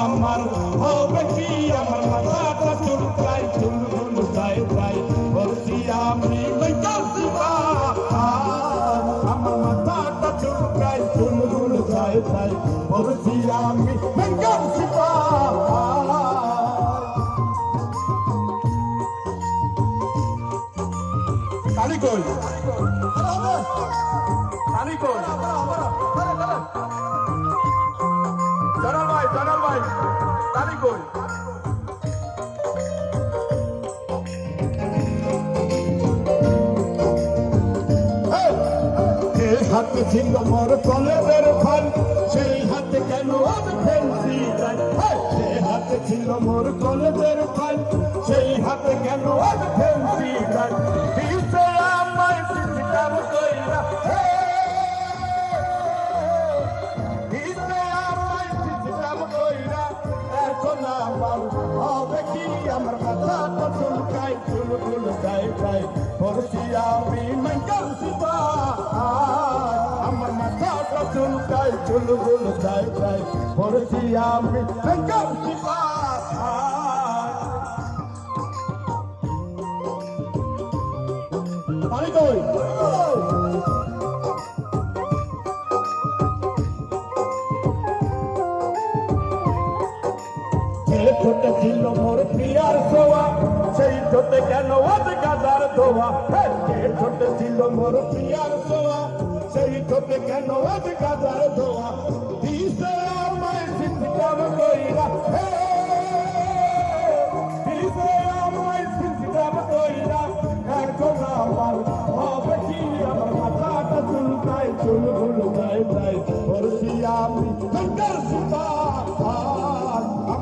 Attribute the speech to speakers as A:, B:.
A: আমার ও বেটি আমার মাথাটা চুলকাই চুলগুল তাই তাই বলছি আমি বৈকাশি আমার মাথাটা চুলকাই চুলগুল তাই তাই বলছি আমি বৈকাশি কালি কই? কালি জনাল ভাই জনাল ভাই কালি কই? হাতে ছিল মোর কলেজের ফাল সেই হাতে কেন আমি ফেলছি যাই সে হাতে ছিল মোর কলেজের ফাল সেই হাতে কেন আমি ফেলছি আমার হবে কি আমার মাথাটা চুলকায় চুলগুল যায় যায় পড়ছি আমি মেঙ্গাল সিপা আমার মাথাটা চুলকায় চুলগুল যায় যায় পড়ছি আমি মেঙ্গাল সিপা পানি কই? যে ঠোঁট ছিল মোর প্রিয়ার সোয়া সেই ঠোঁট কেন গাদার ধোয়া যে ঠোঁট ছিল মোর প্রিয়ার সোয়া সেই ঠোঁট কেন গাদার ধোয়া দিশে আমায় সিন্তাম কইরা দিশে আমায় সিন্তাম কইরা, এখন আমার হবে কি? আমার মাথাটা চুলকায় চুল ভুলকায় যায় ওর প্রিয়া